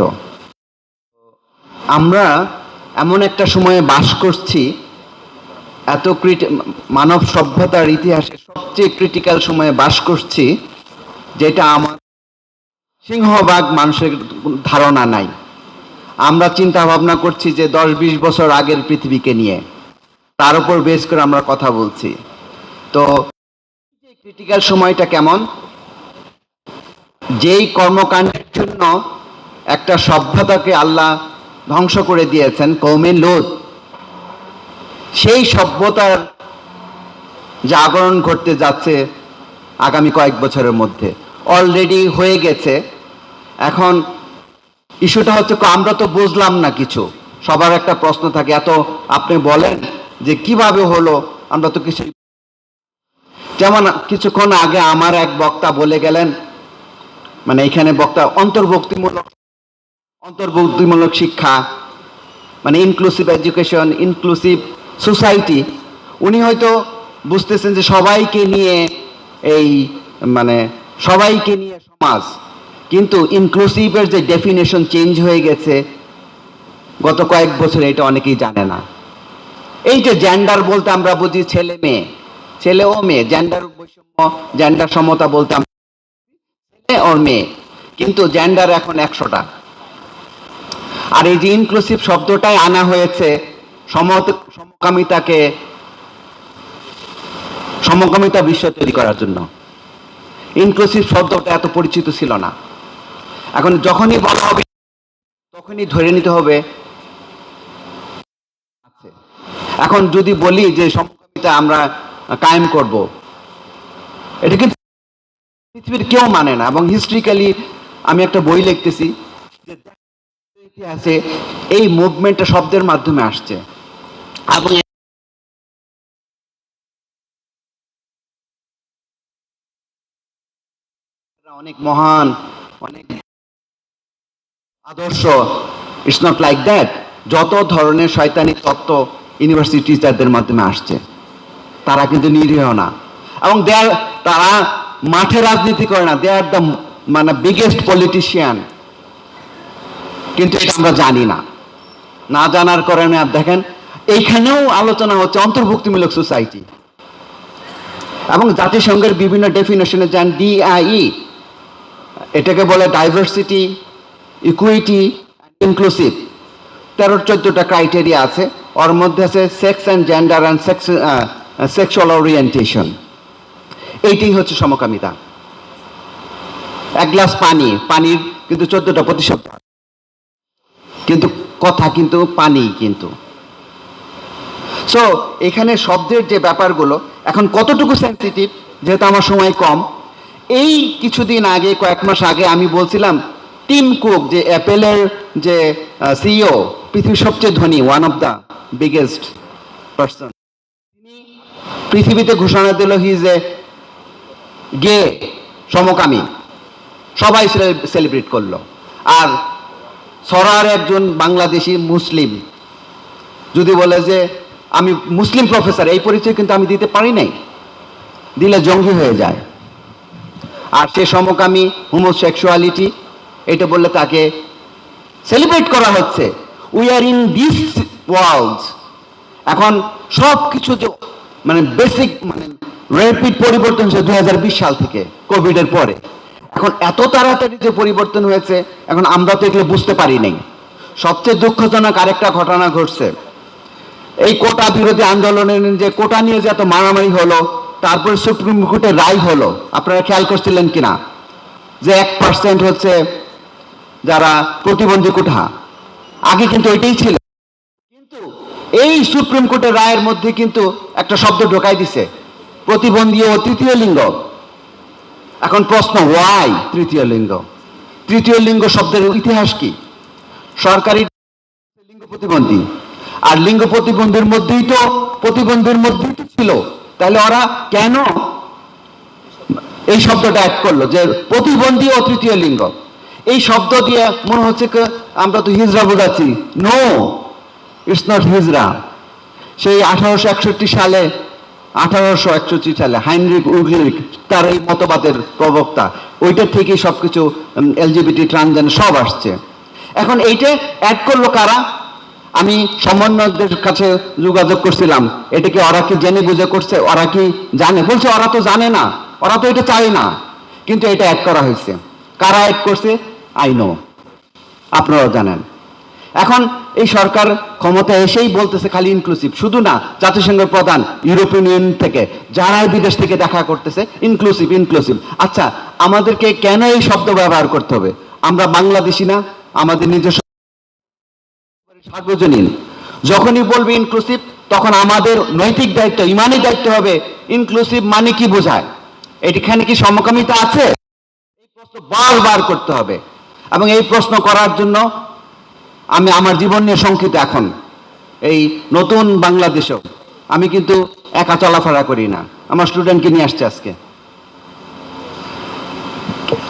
তো আমরা এমন একটা সময়ে বাস করছি, এত ক্রিটি মানব সভ্যতার ইতিহাসে সবচেয়ে ক্রিটিক্যাল সময়ে বাস করছি, যেটা আমার সিংহভাগ মানুষের ধারণা নাই। আমরা চিন্তা ভাবনা করছি যে দশ বিশ বছর আগের পৃথিবীকে নিয়ে। তার উপর বেস করে আমরা কথা বলছি। তো ক্রিটিক্যাল সময়টা কেমন? যেই কর্মকাণ্ডের জন্য একটা সভ্যতাকে আল্লাহ ধ্বংস করে দিয়েছেন কৌমে লোদ সেই সভ্যতার জাগরণ ঘটতে যাচ্ছে আগামী কয়েক বছরের মধ্যে। অলরেডি হয়ে গেছে। এখন ইস্যুটা হচ্ছে আমরা তো বুঝলাম না কিছু। সবার একটা প্রশ্ন থাকে, এত আপনি বলেন যে কীভাবে হলো? আমরা তো কিছু যেমন কিছুক্ষণ আগে আমার এক বক্তা বলে গেলেন মানে এখানে বক্তা অন্তর্ভুক্তিমূলক অন্তর্ভুক্তিমূলক শিক্ষা মানে ইনক্লুসিভ এডুকেশন ইনক্লুসিভ সোসাইটি উনি হয়তো বুঝতেছেন যে সবাইকে নিয়ে এই মানে সবাইকে নিয়ে সমাজ, কিন্তু ইনক্লুসিভের যে ডেফিনেশন চেঞ্জ হয়ে গেছে, গত কয়েক বছর এটা অনেকেই জানে না। এই যে জেন্ডার বলতে আমরা বুঝি ছেলে মেয়ে, ছেলে ও মেয়ে জেন্ডার বৈষম্য জেন্ডার সমতা বলতে আমরা ছেলে ওর মেয়ে, কিন্তু জেন্ডার এখন একশোটা। আর এই যে ইনক্লুসিভ শব্দটাই আনা হয়েছে, সমত সমকামিতাকে সমকামিতা বিশ্ব তৈরি করার জন্য। ইনক্লুসিভ শব্দটা এত পরিচিত ছিল না। এখন যখনই বলা হবে, তখনই ধরে নিতে হবে। এখন যদি বলি যে সমকামিতা আমরা কায়েম করব, এটা কিন্তু পৃথিবীর কেউ মানে না, এবং হিস্ট্রিক্যালি আমি একটা বই লিখতেছি যে ইতিহাসে এই মুভমেন্টটা শব্দের মাধ্যমে আসছে। এবং অনেক মহান, অনেক আদর্শ। ইটস নট লাইক দ্যাট যত ধরনের শয়তানি তত্ত্ব ইউনিভার্সিটি টিচারদের মাধ্যমে আসছে। তারা কিন্তু নিরীহ না। এবং দেয়ার তারা মাঠে রাজনীতি করে না। দে আর দ্য মানে বিগেস্ট পলিটিশিয়ান কিন্তু এটা আমরা জানি না। না জানার কারণে আর দেখেন, এইখানেও আলোচনা হচ্ছে অন্তর্ভুক্তিমূলক সোসাইটি। এবং জাতিসংঘের বিভিন্ন ডেফিনেশনে যান ডিআই এটাকে বলে ডাইভার্সিটি ইকুইটি ইনক্লুসিভ তেরো চোদ্দটা ক্রাইটেরিয়া আছে, ওর মধ্যে আছে sex and gender and sex sexual orientation এইটাই হচ্ছে সমকামিতা। এক গ্লাস পানি, পানির কিন্তু চোদ্দটা প্রতিশত কিন্তু কথা কিন্তু পানি কিন্তু। সো এখানে শব্দের যে ব্যাপারগুলো, এখন কতটুকু সেন্সিটিভ যেহেতু আমার সময় কম, এই কিছুদিন আগে, কয়েক মাস আগে আমি বলছিলাম টিম কুক যে অ্যাপেলের যে সিইও পৃথিবীর সবচেয়ে ধনী one of the biggest person তিনি পৃথিবীতে ঘোষণা দিল হি এ গে সমকামী। সবাই সেলিব্রেট করল। আর সরার একজন বাংলাদেশি মুসলিম। যদি বলে যে, আমি মুসলিম প্রফেসর, এই পরিচয় কিন্তু আমি দিতে পারি নাই। দিলে জঙ্গি হয়ে যায়। আর সে সমকামী হোমোসেক্সুয়ালিটি এটা বললে তাকে সেলিব্রেট করা হচ্ছে। We are in this world এখন সব কিছু যে মানে বেসিক মানে র্যাপিড পরিবর্তন হচ্ছে দুই সাল থেকে কোভিডের পরে। এখন এত তাড়াতাড়ি যে পরিবর্তন হয়েছে, এখন আমরা তো এগুলো বুঝতে পারি নাই। সবচেয়ে দুঃখজনক আরেকটা ঘটনা ঘটছে। এই কোটা বিরোধী আন্দোলনের যে কোটা নিয়ে যে এত মারামারি হলো, তারপরে সুপ্রিম কোর্টের রায় হলো, আপনারা খেয়াল করছিলেন কিনা? যে এক পার্সেন্ট হচ্ছে যারা প্রতিবন্ধী কোঠা আগে কিন্তু এটাই ছিল। কিন্তু এই সুপ্রিম কোর্টের রায়ের মধ্যে কিন্তু একটা শব্দ ঢোকাই দিছে। প্রতিবন্ধী ও তৃতীয় লিঙ্গ। এখন প্রশ্ন ওয়াই তৃতীয় লিঙ্গ? তৃতীয় লিঙ্গ শব্দের ইতিহাস কি? সরকারি লিঙ্গ প্রতিবন্ধী। আর লিঙ্গ প্রতিবন্ধীর মধ্যেই তো, প্রতিবন্ধীর মধ্যেই তো ছিল। তাহলে ওরা কেন এই শব্দটা অ্যাড করল যে প্রতিবন্ধী ও তৃতীয় লিঙ্গ? এই শব্দ দিয়ে মনে হচ্ছে আমরা তো হিজরা বোঝাচ্ছি। নো ইটস নট হিজরা। সেই আঠারোশো একষট্টি সালে আঠারোশো একষট্টি সালে হাইনরিক উগলিক তার এই মতবাদের প্রবক্তা। ওইটার থেকেই সব কিছু এলজিবিটি ট্রানজেন সব আসছে। এখন এইটা অ্যাড করল কারা? আমি সমন্বয়কদের কাছে যোগাযোগ করছিলাম। এটা কি ওরা কি জেনে বুঝে করছে? ওরা কি জানে? বলছে ওরা তো জানে না। ওরা তো এটা চায় না। কিন্তু এটা অ্যাড করা হয়েছে। কারা অ্যাড করছে? আই নো আপনারাও জানেন। এখন এই সরকার ক্ষমতা এসেই বলতেছে খালি ইনক্লুসিভ শুধু না, জাতিসংঘের প্রধান ইউরোপিয়ান ইউনিয়ন থেকে, যারাই বিদেশ থেকে দেখা করতেছে ইনক্লুসিভ ইনক্লুসিভ আচ্ছা আমাদেরকে কেন এই শব্দ ব্যবহার করতে হবে? আমরা বাংলাদেশি না, আমাদের নিজস্ব সার্বজনীন। যখনই বলবে ইনক্লুসিভ তখন আমাদের নৈতিক দায়িত্ব, ইমানি দায়িত্ব হবে। ইনক্লুসিভ মানে কি বোঝায়? এটিখানে কি সমকামিতা আছে? এই প্রশ্ন বারবার করতে হবে। এবং এই প্রশ্ন করার জন্য আমি আমার জীবন নিয়ে শঙ্কিত এখন। এই নতুন বাংলাদেশেও আমি কিন্তু একা চলাফেরা করি না। আমার স্টুডেন্টকে নিয়ে আসছে আজকে।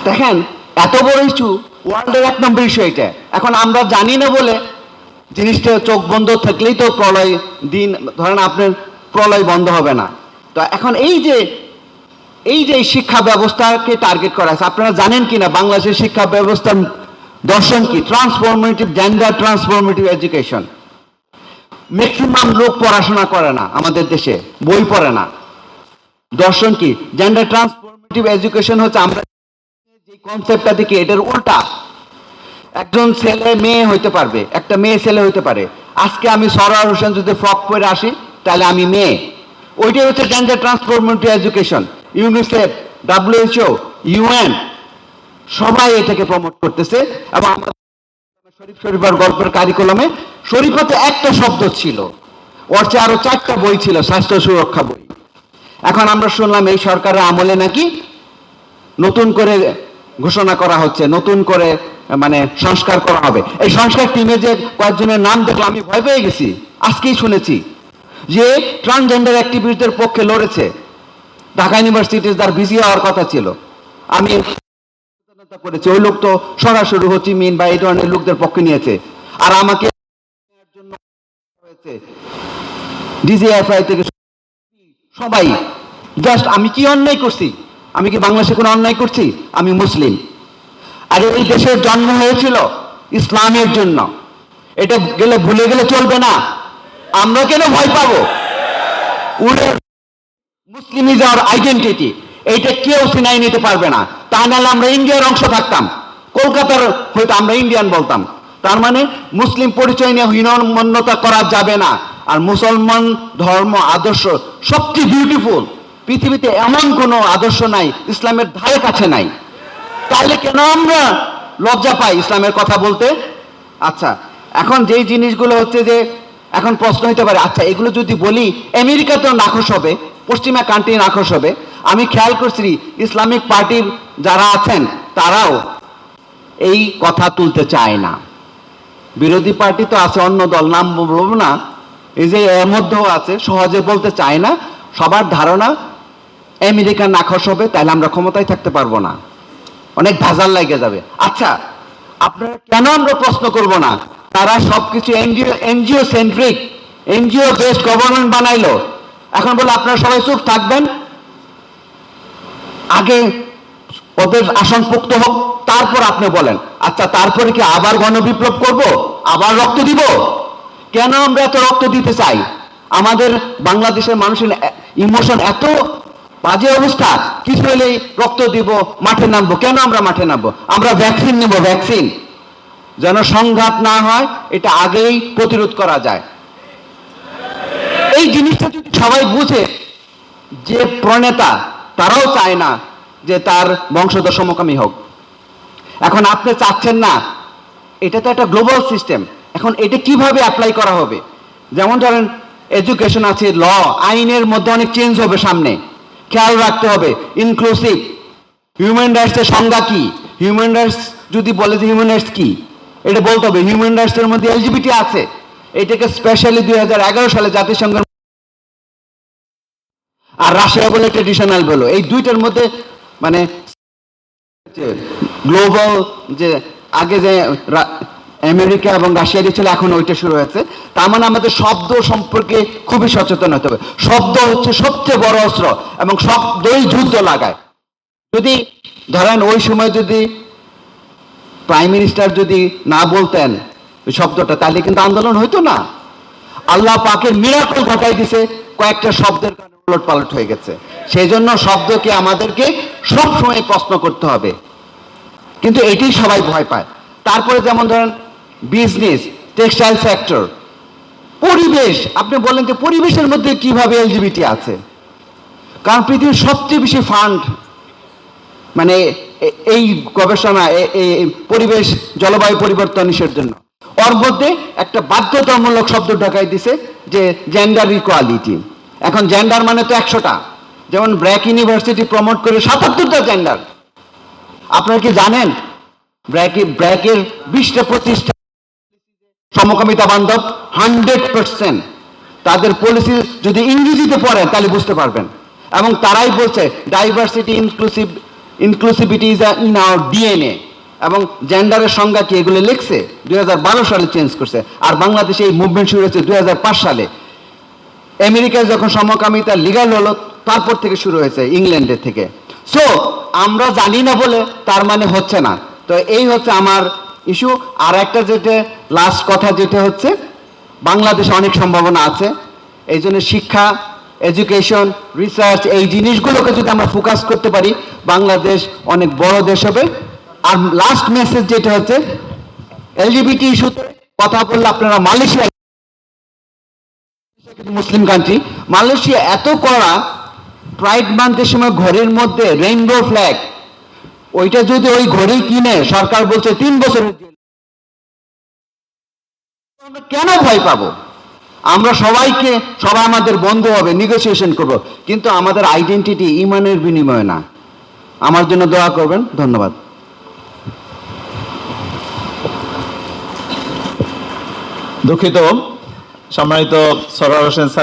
দেখেন, এত বড় ইস্যু ওয়ার্ল্ডের এক নম্বর ইস্যু এটা এখন আমরা জানি না বলে জিনিসটা চোখ বন্ধ থাকলেই তো প্রলয় দিন, ধরেন আপনার প্রলয় বন্ধ হবে না। তো এখন এই যে এই যে শিক্ষা ব্যবস্থাকে টার্গেট করা আছে, আপনারা জানেন কি না বাংলাদেশের শিক্ষা ব্যবস্থার দর্শন কি? Transformative gender transformative education maximum লোক পড়াশোনা করে না আমাদের দেশে, বই পড়ে না। দর্শন কি? জেন্ডার ট্রান্সফরমেটিভ এডুকেশন হচ্ছে আমরা যে কনসেপ্টটা দেখি, এটার উল্টা। একজন ছেলে, মেয়ে হইতে পারবে, একটা মেয়ে ছেলে হইতে পারে। আজকে আমি সরার হোসেন যদি ফ্রক পরে আসি, তাহলে আমি মেয়ে। ওইটাই হচ্ছে gender transformative education UNICEF WHO UN সবাই এটাকে প্রমোট করতেছে এবং আমাদের শরীফ শরীফার গল্পের কারিকুলামে শরীফাতে একটা শব্দ ছিল। ওর চেয়ে আরও চারটা বই ছিল, স্বাস্থ্য সুরক্ষা বই। এখন আমরা শুনলাম এই সরকারের আমলে নাকি নতুন করে ঘোষণা করা হচ্ছে, নতুন করে মানে সংস্কার করা হবে। এই সংস্কার টিমে যে কয়েকজনের নাম দেখলাম, আমি ভয় পেয়ে গেছি। আজকেই শুনেছি যে ট্রান্সজেন্ডার অ্যাক্টিভিটির পক্ষে লড়েছে। ঢাকা ইউনিভার্সিটির তার বিজি হওয়ার কথা ছিল। আমি সচেতনতা করেছি। ওই লোক তো সরাসরি হচি মিন বা এই ধরনের লোকদের পক্ষে নিয়েছে। আর আমাকে ডিজিএফআই থেকে সবাই। জাস্ট আমি কি অন্যায় করছি? আমি কি বাংলাদেশে কোনো অন্যায় করছি? আমি মুসলিম। আর এই দেশের জন্ম হয়েছিল ইসলামের জন্য। এটা গেলে ভুলে গেলে চলবে না। আমরা কেন ভয় পাবো? মুসলিম ইজ আওয়ার আইডেন্টিটি এইটা কেউ সিনাই নিতে পারবে না। তা নাহলে আমরা ইন্ডিয়ার অংশ থাকতাম। কলকাতার হয়তো আমরা ইন্ডিয়ান বলতাম। তার মানে মুসলিম পরিচয় নিয়ে হীনমন্যতা করা যাবে না। আর মুসলমান ধর্ম, আদর্শ সবচেয়ে বিউটিফুল পৃথিবীতে এমন কোনো আদর্শ নাই, ইসলামের ধারে কাছে নাই। তাহলে কেন আমরা লজ্জা পাই ইসলামের কথা বলতে? আচ্ছা এখন যেই জিনিসগুলো হচ্ছে যে এখন প্রশ্ন হতে পারে আচ্ছা এগুলো যদি বলি, আমেরিকাতেও নাখোশ হবে, পশ্চিমা কান্ট্রি নাখোশ হবে। আমি খেয়াল করছি ইসলামিক পার্টির যারা আছেন, তারাও এই কথা তুলতে চায় না। বিরোধী পার্টি তো আছে, অন্য দল নাম বলব না। এই যে এর মধ্যেও আছে, সহজে বলতে চায় না। সবার ধারণা, আমেরিকা নাখোশ হবে, তাহলে আমরা ক্ষমতায় থাকতে পারব না। অনেক ভেজাল লাগে যাবে। আচ্ছা আপনারা কেন আমরা প্রশ্ন করব না? তারা সবকিছু NGO NGO centric NGO based government বানাইলো। এখন বলে আপনারা সবাই চুপ থাকবেন। আগে ওদের আসন পুক্ত হোক, তারপর আপনি বলেন আচ্ছা তারপরে কি আবার গণবিপ্লব করব? আবার রক্ত দিব? কেন আমরা এত রক্ত দিতে চাই? আমাদের বাংলাদেশের মানুষের ইমোশন এত বাজে অবস্থা কিছু হলেই রক্ত দিব, মাঠে নামবো? কেন আমরা মাঠে নামবো? আমরা ভ্যাকসিন নেব ভ্যাকসিন যেন সংঘাত না হয়, এটা আগেই প্রতিরোধ করা যায়। এই জিনিসটা যদি সবাই বুঝে, যে প্রণেতা তারাও চায় না যে তার বংশধর সমকামী হোক। এখন আপনি চাচ্ছেন না, এটা তো একটা গ্লোবাল সিস্টেম এখন এটা কীভাবে অ্যাপ্লাই করা হবে? যেমন ধরেন এডুকেশন আছে ল আইনের মধ্যে অনেক চেঞ্জ হবে সামনে। খেয়াল রাখতে হবে ইনক্লুসিভ হিউম্যান রাইটসের সংজ্ঞা কি? হিউম্যান রাইটস যদি বলে যে হিউম্যান রাইটস কি, এটা বলতে হবে। হিউম্যান রাইটসের মধ্যে এলজিবিটি আছে। এটাকে স্পেশালি দুই হাজার এগারো সালে জাতিসংঘের আর রাশিয়া বলে ট্রেডিশনাল বলো। এই দুইটার মধ্যে মানে গ্লোবাল যে আগে যে আমেরিকা এবং রাশিয়া যে ছিল, এখন ওইটা শুরু হয়েছে। তার মানে আমাদের শব্দ সম্পর্কে খুবই সচেতন হতে হবে। শব্দ হচ্ছে সবচেয়ে বড় অস্ত্র এবং শব্দই যুদ্ধ লাগায়। যদি ধরেন ওই সময় যদি প্রাইম মিনিস্টার যদি না বলতেন শব্দটা, তাহলে কিন্তু আন্দোলন হইতো না। আল্লাহ পাকের মিরাকল ঘটাই দিছে কয়েকটা শব্দের কারণে। উলট পালট হয়ে গেছে। সেই জন্য শব্দকে আমাদেরকে সবসময় প্রশ্ন করতে হবে। কিন্তু এটি সবাই ভয় পায়। তারপরে যেমন ধরেন বিজনেস টেক্সটাইল সেক্টর পরিবেশ, আপনি বলেন যে পরিবেশের মধ্যে কীভাবে এলজিবিটি আছে? কারণ পৃথিবীর সবচেয়ে বেশি ফান্ড মানে এই গবেষণা পরিবেশ, জলবায়ু পরিবর্তন ইসের জন্য। ওর মধ্যে একটা বাধ্যতামূলক শব্দ ঢাকাই দিছে যে জেন্ডার ইকোয়ালিটি এখন জেন্ডার মানে তো একশোটা। যেমন ব্র্যাক ইউনিভার্সিটি প্রমোট করে সাতাত্তরটা জেন্ডার আপনারা কি জানেন? ব্র্যাকে ব্র্যাকের বিশটা প্রতিষ্ঠা সমকামিতা বান্ধব হান্ড্রেড পার্সেন্ট। তাদের পলিসি যদি ইংরেজিতে পড়েন তাহলে বুঝতে পারবেন। এবং তারাই বলছে diversity inclusive inclusivity is in our DNA এবং জেন্ডারের সংজ্ঞা কি? এগুলো লিখছে, দুই হাজার বারো সালে চেঞ্জ করছে। আর বাংলাদেশে এই মুভমেন্ট শুরু হয়েছে দুই হাজার পাঁচ সালে। আমেরিকায় যখন সমকামিতা লিগাল হলো, তারপর থেকে শুরু হয়েছে ইংল্যান্ডের থেকে। সো আমরা জানি না বলে তার মানে হচ্ছে না। তো এই হচ্ছে আমার ইস্যু আর একটা যেটা লাস্ট কথা যেটা হচ্ছে, বাংলাদেশে অনেক সম্ভাবনা আছে। এই জন্য শিক্ষা এডুকেশন রিসার্চ এই জিনিসগুলোকে যদি আমরা ফোকাস করতে পারি, বাংলাদেশ অনেক বড় দেশ হবে। আর লাস্ট মেসেজ যেটা হচ্ছে এলজিবিটি ইস্যুতে কথা বললে আপনারা মালয়েশিয়া মুসলিম কান্ট্রি মালয়েশিয়া এত কড়া প্রাইড মান্থের সময় ঘড়ির মধ্যে রেইনবো ফ্ল্যাগ ওইটা যদি ওই ঘড়ি কিনে সরকার বলছে তিন আমরা কেন ভয় পাবো? আমরা সবাইকে, সবাই আমাদের বন্ধু হবে নেগোসিয়েশন করব। কিন্তু আমাদের আইডেন্টিটি ইমানের বিনিময়ে না। আমার জন্য দোয়া করবেন, ধন্যবাদ। দুঃখিত। সম্মানিত সরোয়ার হোসেন স্যার